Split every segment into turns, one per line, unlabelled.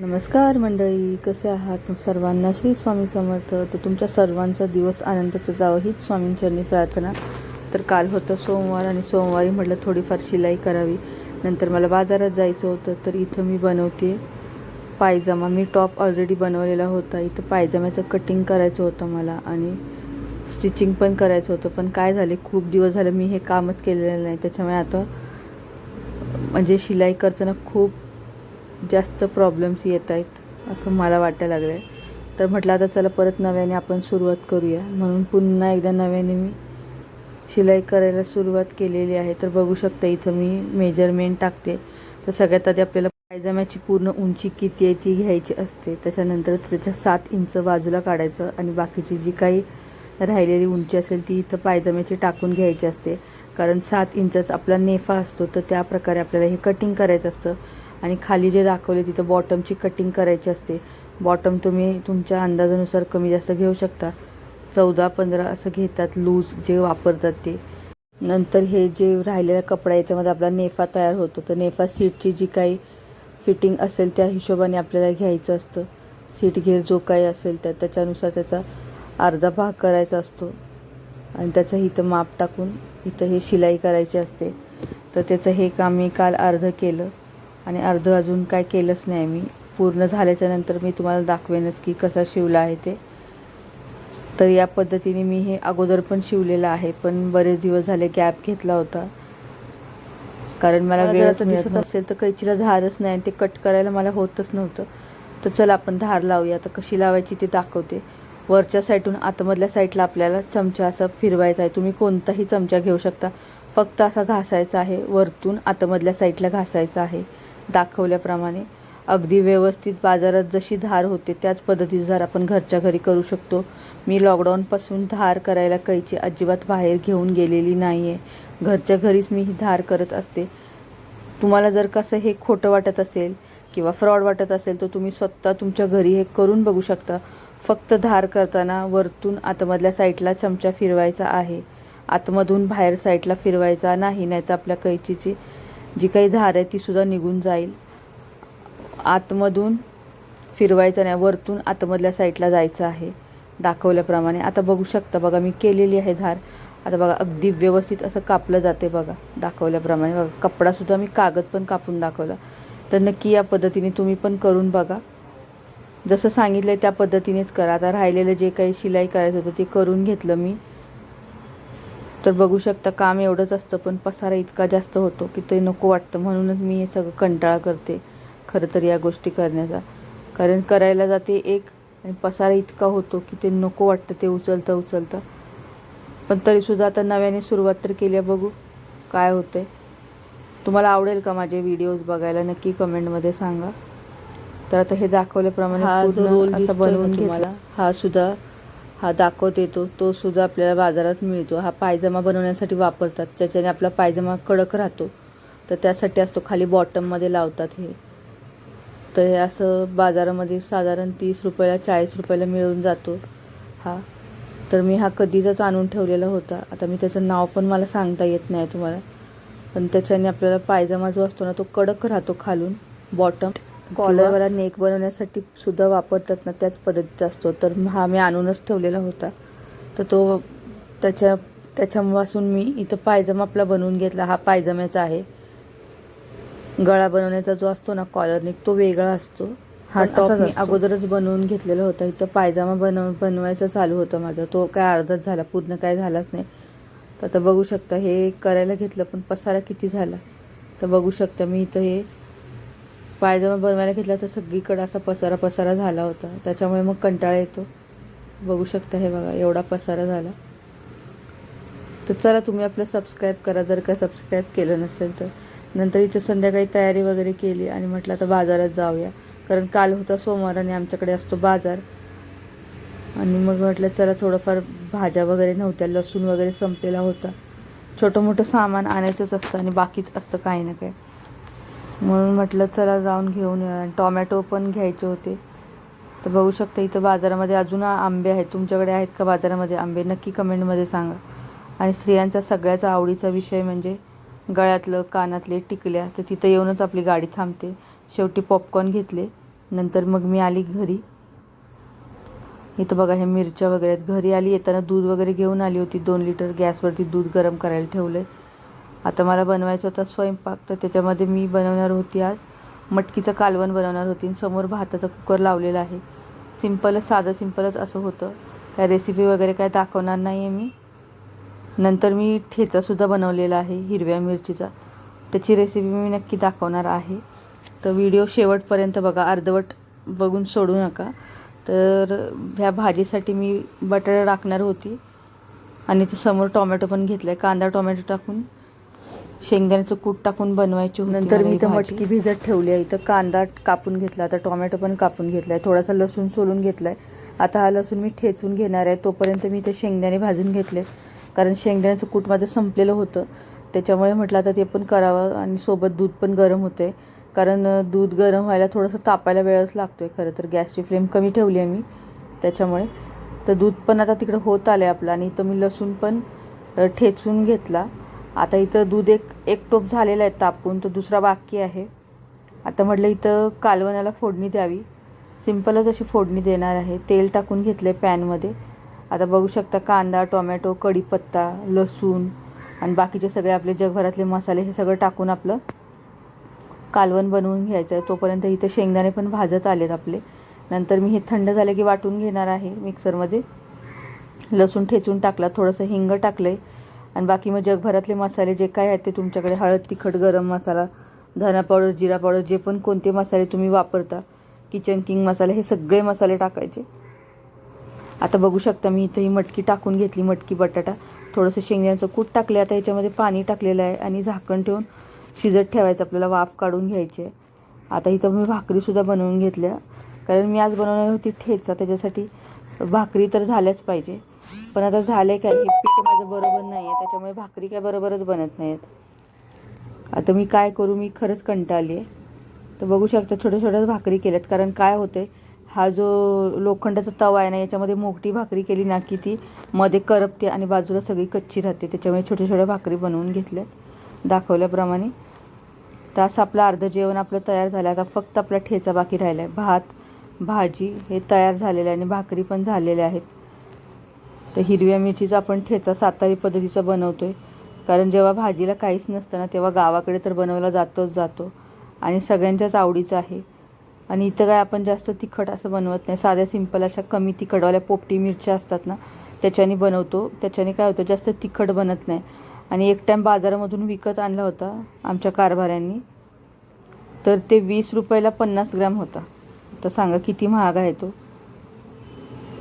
नमस्कार मंडळी कसे आहात सर्वांना? श्री स्वामी समर्थ. तर तुमच्या सर्वांचा दिवस आनंदाचा जावं हीच स्वामींचरणी प्रार्थना. तर काल होतं सोमवार आणि सोमवारी म्हटलं थोडीफार शिलाई करावी. नंतर मला बाजारात जायचं होतं तर इथं मी बनवते पायजमा. मी टॉप ऑलरेडी बनवलेला होता. इथं पायजम्याचं कटिंग करायचं होतं मला आणि स्टिचिंग पण करायचं होतं. पण काय झाले खूप दिवस झालं मी हे कामच केलेलं नाही. त्याच्यामुळे आता म्हणजे शिलाई करताना खूप जास्त प्रॉब्लेम्स येत आहेत असं मला वाटायला लागलं आहे तर म्हटलं आता चला परत नव्याने आपण सुरुवात करूया. म्हणून पुन्हा एकदा नव्याने मी शिलाई करायला सुरुवात केलेली आहे. तर बघू शकता इथं मी मेजरमेंट टाकते. तर सगळ्यात आधी आपल्याला पायजाम्याची पूर्ण उंची किती आहे ती घ्यायची असते. त्याच्यानंतर त्याच्या सात इंच बाजूला काढायचं आणि बाकीची जी काही राहिलेली उंची असेल ती इथं पायजाम्याची टाकून घ्यायची असते. कारण सात इंचाचा आपला नेफा असतो तर त्या प्रकारे आपल्याला हे कटिंग करायचं असतं. आणि खाली जे दाखवले तिथं बॉटमची कटिंग करायची असते. बॉटम तुम्ही तुमच्या अंदाजानुसार कमी जास्त घेऊ शकता. चौदा पंधरा असं घेतात लूज जे वापरतात ते. नंतर हे जे राहिलेला कपडा याच्यामध्ये आपला नेफा तयार होतो. तर नेफा सीटची जी काही फिटिंग असेल त्या हिशोबाने आपल्याला घ्यायचं असतं. सीट घेर जो काही असेल तर त्याच्यानुसार त्याचा अर्धा भाग करायचा असतो. आणि त्याचं इथं माप टाकून इथं हे शिलाई करायची असते. तर त्याचं हे काम मी काल अर्धं केलं. आणि अर्ध अजून काय केलंच नाही मी. पूर्ण झाल्याच्यानंतर मी तुम्हाला दाखवेनच की कसा शिवला आहे ते. तर या पद्धतीने मी हे अगोदर पण शिवलेलं आहे पण बरेच दिवस झाले गॅप घेतला होता. कारण मला वेळ दिसत असेल तर कैचीला धारच नाही आणि ते कट करायला मला होतच नव्हतं. तर चला आपण धार लावूया. तर कशी लावायची ते दाखवते. वरच्या साईडून आतमधल्या साईडला आपल्याला चमचा असा फिरवायचा आहे. तुम्ही कोणताही चमचा घेऊ शकता. फक्त असा घासायचा आहे. वरतून आतमधल्या साईडला घासायचा आहे. दाखवल्याप्रमाणे. अगदी व्यवस्थित बाजारात जशी धार होते त्याच पद्धतीची धार आपण घरच्या घरी करू शकतो. मी लॉकडाऊनपासून धार करायला कैची अजिबात बाहेर घेऊन गेलेली नाही आहे घरच्या घरीच मी ही धार करत असते. तुम्हाला जर कसं हे खोटं वाटत असेल किंवा फ्रॉड वाटत असेल तर तुम्ही स्वतः तुमच्या घरी हे करून बघू शकता. फक्त धार करताना वरतून आतमधल्या साईडला चमचा फिरवायचा आहे. आतमधून बाहेर साईडला फिरवायचा नाही नाही तर आपल्या कैचीची जी काही धार आहे तीसुद्धा निघून जाईल. आतमधून फिरवायचं नाही वरतून आतमधल्या साईडला जायचं आहे दाखवल्याप्रमाणे. आता बघू शकता बघा मी केलेली आहे धार. आता बघा अगदी व्यवस्थित असं कापलं जाते बघा दाखवल्याप्रमाणे. बघा कपडासुद्धा मी कागद पण कापून दाखवला. तर नक्की या पद्धतीने तुम्ही पण करून बघा. जसं सांगितलं त्या पद्धतीनेच करा. आता राहिलेलं जे काही शिलाई करायचं होतं ते करून घेतलं मी. तर बघू शकता काम एवढंच असतं पण पसारा इतका जास्त होतो की ते नको वाटतं. म्हणूनच मी हे सगळं कंटाळा करते खरं तर या गोष्टी करण्याचा. कारण करायला जाते एक आणि पसारा इतका होतो की ते नको वाटतं ते उचलता उचलता. पण तरीसुद्धा आता नव्याने सुरुवात तर केली आहे बघू काय होतंय. तुम्हाला आवडेल का माझे व्हिडिओज बघायला? नक्की कमेंटमध्ये सांगा. तर आता हे दाखवल्याप्रमाणे
हा जो रोल
बनवून घेतला.
तुम्हाला,
हा सुद्धा हा दाखवत येतो तो सुद्धा आपल्याला बाजारात मिळतो. हा पायजमा बनवण्यासाठी वापरतात त्याच्याने आपला पायजमा कडक राहतो. तर त्यासाठी असतो खाली बॉटममध्ये लावतात हे. तर हे असं बाजारामध्ये साधारण तीस रुपयाला चाळीस रुपयाला मिळून जातो हा. तर मी हा कधीचाच आणून ठेवलेला होता. आता मी त्याचं नाव पण मला सांगता येत नाही तुम्हाला. पण त्याच्याने आपल्याला पायजमा जो असतो ना तो कडक राहतो खालून बॉटम कॉलरवाला नेक बनवण्यासाठी सुद्धा वापरतात ना त्याच पद्धतीचा असतो. तर हा मी आणूनच ठेवलेला होता. तर तो त्याच्या त्याच्यापासून मी इथं पायजमा आपला बनवून घेतला. हा पायजम्याचा आहे. गळा बनवण्याचा जो असतो ना कॉलर नेक तो वेगळा असतो. हा टॉप मी. अगोदरच बनवून घेतलेला होता. इथं पायजमा बनव बनवायचं चालू होतं माझं. तो काय अर्धाच झाला. पूर्ण काय झालाच नाही. तर आता बघू शकता हे करायला घेतलं पण पसारा किती झाला. तर बघू शकता मी इथं हे पायजमा बनवायला घेतला तर सगळीकडं असा पसारा पसारा झाला होता. त्याच्यामुळे मग कंटाळा येतो. बघू शकता हे बघा एवढा पसारा झाला. तर चला तुम्ही आपलं सबस्क्राईब करा. जर का सबस्क्राईब केलं नसेल तर. नंतर इथे संध्याकाळी तयारी वगैरे केली आणि म्हटलं आता बाजारात जाऊया. कारण काल होता सोमवार आणि आमच्याकडे असतो बाजार. आणि मग म्हटलं चला थोडंफार भाज्या वगैरे नव्हत्या. लसूण वगैरे संपलेला होता. छोटं मोठं सामान आणायचंच असतं आणि बाकीच असतं काही ना काही. म्हणून म्हटलं चला जाऊन घेऊन या. आणि टॉमॅटो पण घ्यायचे होते. तर बघू शकता इथं बाजारामध्ये अजून आंबे आहेत. तुमच्याकडे आहेत का बाजारामध्ये आंबे? नक्की कमेंटमध्ये सांगा. आणि स्त्रियांचा सगळ्याचा आवडीचा विषय म्हणजे गळ्यातलं कानातले टिकल्या. तर तिथं येऊनच आपली गाडी थांबते. शेवटी पॉपकॉर्न घेतले. नंतर मग मी आली घरी. इथं बघा हे मिरच्या वगैरे आहेत. घरी आली येताना दूध वगैरे घेऊन आली होती. दोन लिटर गॅसवरती दूध गरम करायला ठेवलं आहे आता मला बनवायचा होता स्वयंपाक तर त्याच्यामध्ये मी बनवणार होती आज मटकीचं कालवण बनवणार होती आणि समोर भाताचा कुकर लावलेला आहे. सिम्पलच साधं सिम्पलच असं होतं. काय रेसिपी वगैरे काय दाखवणार नाही आहे मी. नंतर मी ठेचासुद्धा बनवलेला आहे हिरव्या मिरचीचा. त्याची रेसिपी मी नक्की दाखवणार आहे. तर व्हिडिओ शेवटपर्यंत बघा अर्धवट बघून सोडू नका. तर ह्या भाजीसाठी मी बटाटा टाकणार होती. आणि ते समोर टोमॅटो पण घेतलं आहे कांदा टोमॅटो टाकून शेंगदाण्याचं कूट टाकून बनवायची नंतर मी इथं मटकी भिजत ठेवली आहे. इथं कांदा कापून घेतला आता टोमॅटो पण कापून घेतला आहे थोडासा लसूण सोलून घेतला आहे आता हा लसूण मी ठेचून घेणार आहे. तोपर्यंत मी इथे शेंगदाणे भाजून घेतले. कारण शेंगदाण्याचं कूट माझं संपलेलं होतं. त्याच्यामुळे म्हटलं आता ते पण करावं आणि सोबत दूध पण गरम होते कारण दूध गरम व्हायला थोडंसं तापायला वेळच लागतो आहे खरं तर. गॅसची फ्लेम कमी ठेवली आहे मी. त्याच्यामुळे. तर दूध पण आता तिकडं होत आलं आहे आपलं. आणि इथं मी लसूण पण ठेचून घेतला. आता इथं दूध एक एक टोप झालेलं आहे तापून तर दुसरा बाकी आहे. आता म्हटलं इथं कालवणाला फोडणी द्यावी. सिम्पलच अशी फोडणी देणार आहे. तेल टाकून घेतले पॅनमध्ये आता बघू शकता कांदा टोमॅटो कढीपत्ता लसूण आणि बाकीचे सगळे आपले जगभरातले मसाले हे सगळं टाकून आपलं कालवण बनवून घ्यायचं आहे. तोपर्यंत इथे शेंगदाणे पण भाजत आलेत आपले. नंतर मी हे थंड झाले की वाटून घेणार आहे मिक्सरमध्ये लसूण ठेचून टाकला. थोडंसं हिंग टाकलं आहे आणि बाकी मग जगभरातले मसाले जे काय आहेत ते तुमच्याकडे हळद तिखट गरम मसाला धना पावडर जिरा पावडर जे पण कोणते मसाले तुम्ही वापरता किचन किंग मसाले हे सगळे मसाले टाकायचे. आता बघू शकता मी इथं ही मटकी टाकून घेतली मटकी बटाटा. थोडंसं शेंगण्याचं कूट टाकले आता याच्यामध्ये पाणी टाकलेलं आहे आणि झाकण ठेवून शिजत ठेवायचं आपल्याला वाफ काढून घ्यायची आहे. आता इथं मी भाकरीसुद्धा बनवून घेतल्या. कारण मी आज बनवणार होती ठेचा त्याच्यासाठी भाकरी तर झाल्याच पाहिजे. पण आता झाले काय? हे पीठ माझं बरोबर नाही आहे त्याच्यामुळे भाकरी काय बरोबरच बनत नाहीत आता मी काय करू? मी खरंच कंटाळली आहे. तर बघू शकता छोट्या छोट्या भाकरी केल्यात. कारण काय होते हा जो लोखंडाचा तवा आहे ना याच्यामध्ये मोठी भाकरी केली ना की ती मध्ये करपते आणि बाजूला सगळी कच्ची राहते. त्याच्यामुळे छोट्या छोट्या भाकरी बनवून घेतल्यात दाखवल्याप्रमाणे. तर असं आपलं अर्धं जेवण आपलं तयार झालं. आता फक्त आपला ठेचा बाकी राहिला आहे भात भाजी हे तयार झालेलं आहे आणि भाकरी पण झालेल्या आहेत. तर हिरव्या मिरचीचा आपण ठेचा सातारी पद्धतीचा बनवतो आहे कारण जेव्हा भाजीला काहीच नसतं ना तेव्हा गावाकडे तर बनवला जातोच जातो. आणि सगळ्यांच्याच आवडीचं आहे. आणि इथं काय आपण जास्त तिखट असं बनवत नाही. साध्या सिंपल अशा कमी तिखटवाल्या पोपटी मिरच्या असतात ना त्याच्याने बनवतो. त्याच्याने काय होतं जास्त तिखट बनत नाही. आणि एक टाईम बाजारामधून विकत आणला होता आमच्या कारभाऱ्यांनी. तर ते वीस रुपयाला पन्नास ग्रॅम होता. तर सांगा किती महाग आहे तो.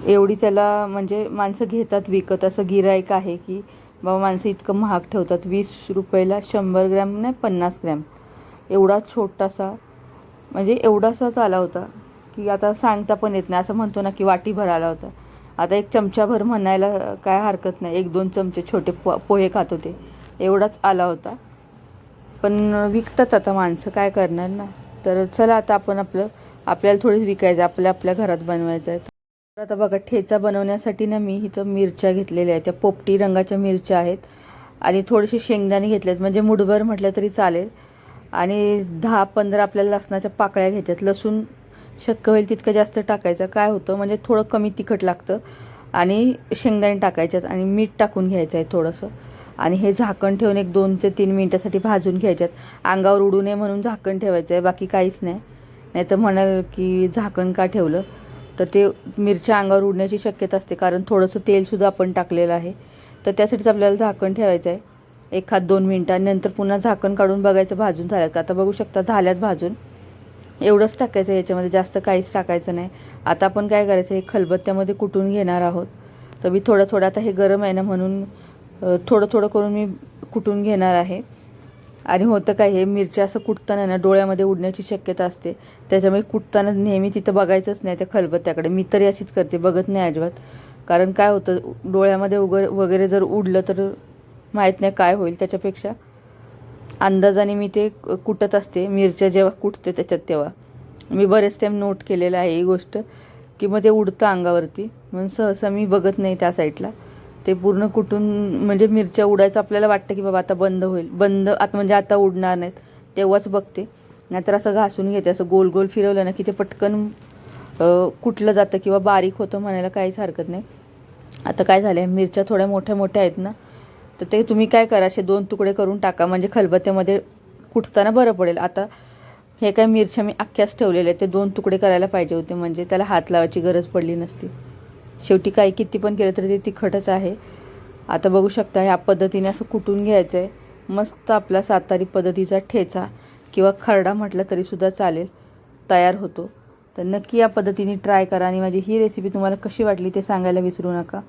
एवढी त्याला म्हणजे माणसं घेतात विकत. असं गिरायक आहे की बाबा माणसं इतकं महाग ठेवतात. वीस रुपयाला शंभर ग्रॅम नाही पन्नास ग्रॅम. एवढा छोटासा म्हणजे एवढासाच आला होता की आता सांगता पण येत नाही. असं म्हणतो ना की वाटीभर आला होता. आता एक चमचाभर म्हणायला काय हरकत नाही. एक दोन चमचे छोटे पो पोहे खात होते. एवढाच आला होता. पण विकतात आता माणसं. काय करणार ना? तर चला आता आपण आपलं आपल्याला थोडीच विकायचं आपल्या आपल्या घरात बनवायचं आहे. आता बघा ठेचा बनवण्यासाठी ना मी इथं मिरच्या घेतलेल्या आहेत. त्या पोपटी रंगाच्या मिरच्या आहेत. आणि थोडेसे शेंगदाणे घेतले आहेत म्हणजे मुठभर म्हटलं तरी चालेल. आणि दहा पंधरा आपल्याला लसणाच्या पाकळ्या घ्यायच्यात. लसूण शक्य होईल तितकं जास्त टाकायचं. काय होतं? म्हणजे थोडं कमी तिखट लागतं. आणि शेंगदाणे टाकायच्यात. आणि मीठ टाकून घ्यायचं आहे थोडंसं. आणि हे झाकण ठेवून एक दोन ते तीन मिनटासाठी भाजून घ्यायच्यात. अंगावर उडू नये म्हणून झाकण ठेवायचं आहे. बाकी काहीच नाही. नाही तर म्हणाल की झाकण का ठेवलं? तर ते मिरच्या अंगावर उडण्याची शक्यता असते कारण थोडंसं तेलसुद्धा आपण टाकलेलं आहे. तर त्यासाठीच आपल्याला झाकण ठेवायचं आहे एखाद दोन मिनटांनंतर पुन्हा झाकण काढून बघायचं भाजून झाल्यात. का आता बघू शकता झाल्यात भाजून. एवढंच टाकायचं आहे याच्यामध्ये जास्त काहीच टाकायचं नाही. आता आपण काय करायचं हे खलबत्त्यामध्ये कुटून घेणार आहोत. तर मी थोडं थोडं आता हे गरम आहे ना म्हणून थोडं थोडं करून मी कुटून घेणार आहे. आणि होतं काय हे मिरच्या असं कुटताना ना डोळ्यामध्ये उडण्याची शक्यता असते. त्याच्यामुळे कुटताना नेहमी तिथं बघायचंच नाही त्या खलबत्त्याकडे. मी तरी अशीच करते बघत नाही अजिबात. कारण काय होतं डोळ्यामध्ये उगर वगैरे जर उडलं तर माहीत नाही काय होईल त्याच्यापेक्षा. अंदाजाने मी ते कुटत असते मिरच्या जेव्हा कुटते त्याच्यात तेव्हा. मी बरेच टाईम नोट केलेलं आहे ही गोष्ट की मग ते उडतं अंगावरती. म्हणून सहसा मी बघत नाही त्या साईडला ते पूर्ण कुटून म्हणजे मिरच्या उडायचं आपल्याला वाटतं की बाबा आता बंद होईल. बंद आता म्हणजे आता उडणार नाहीत. तेव्हाच बघते. नाहीतर असं घासून घेते असं गोल गोल फिरवलं ना की ते पटकन कुठलं कुटलं जातं किंवा बारीक होतं म्हणायला काहीच हरकत नाही. आता काय झालं आहे मिरच्या थोड्या मोठ्या मोठ्या आहेत ना तर ते तुम्ही काय करा असे दोन तुकडे करून टाका. म्हणजे खलबत्त्यामध्ये कुटताना बरं पडेल. आता हे काय मिरच्या मी अख्ख्याच ठेवलेल्या आहेत. ते दोन तुकडे करायला पाहिजे होते. म्हणजे त्याला हात लावायची गरज पडली नसती. शेवटी काही किती पण केलं तरी ते तिखटच आहे. आता बघू शकता ह्या पद्धतीने असं कुटून घ्यायचं आहे मस्त आपला सातारी पद्धतीचा ठेचा किंवा खरडा म्हटलं तरीसुद्धा चालेल तयार होतो. तर नक्की या पद्धतीने ट्राय करा आणि माझी ही रेसिपी तुम्हाला कशी वाटली ते सांगायला विसरू नका.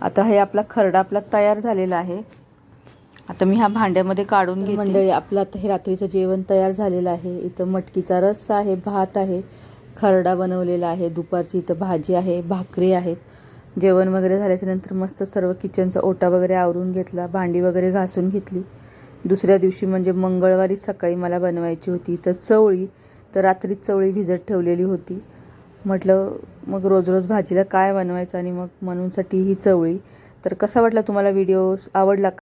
आता हे आपला खरडा आपला तयार झालेला आहे. आता मी ह्या भांड्यामध्ये काढून घेते. मंडळी आपलं आता हे रात्रीचं जेवण तयार झालेलं आहे. इथं मटकीचा रस्सा आहे भात आहे. खरडा बनवलेला आहे दुपारची इथं भाजी आहे भाकरी आहेत. जेवण वगैरे झाल्याच्यानंतर मस्त सर्व किचनचा ओटा वगैरे आवरून घेतला भांडी वगैरे घासून घेतली. दुसऱ्या दिवशी म्हणजे मंगळवारी सकाळी मला बनवायची होती. तर चवळी तर रात्रीच चवळी भिजत ठेवलेली होती. म्हटलं मग रोज रोज भाजीला काय बनवायचं आणि मग म्हणूनसाठी ही चवळी? तर कसा वाटला तुम्हाला व्हिडिओ? आवडला